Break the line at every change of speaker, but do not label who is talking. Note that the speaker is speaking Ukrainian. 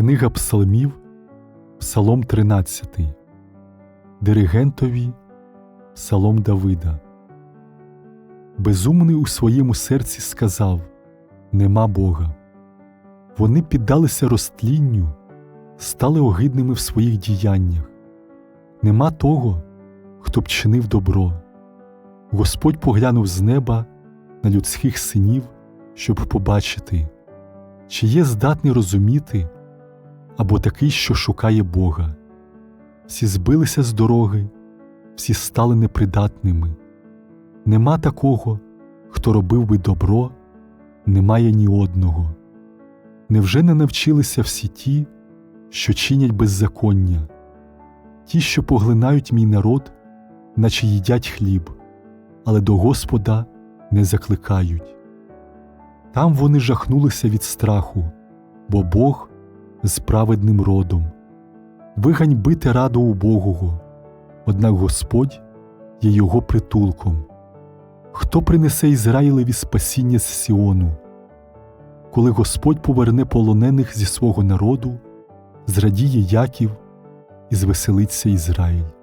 Книга Псалмів, Псалом 13, Диригентові, Псалом Давида. Безумний у своєму серці сказав Нема Бога. Вони піддалися розтлінню, стали огидними в своїх діяннях. Нема того, хто б чинив добро. Господь поглянув з неба на людських синів, щоб побачити, чи є здатний розуміти або такий, що шукає Бога. Всі збилися з дороги, всі стали непридатними. Нема такого, хто робив би добро, немає ні одного. Невже не навчилися всі ті, що чинять беззаконня, ті, що поглинають мій народ, наче їдять хліб, але до Господа не закликають. Там вони жахнулися від страху, бо Бог з праведним родом. Ви ганьбите раду убогого, однак Господь є його притулком. Хто принесе Ізраїлеві спасіння з Сіону? Коли Господь поверне полонених зі свого народу, зрадіє Яків і звеселиться Ізраїль.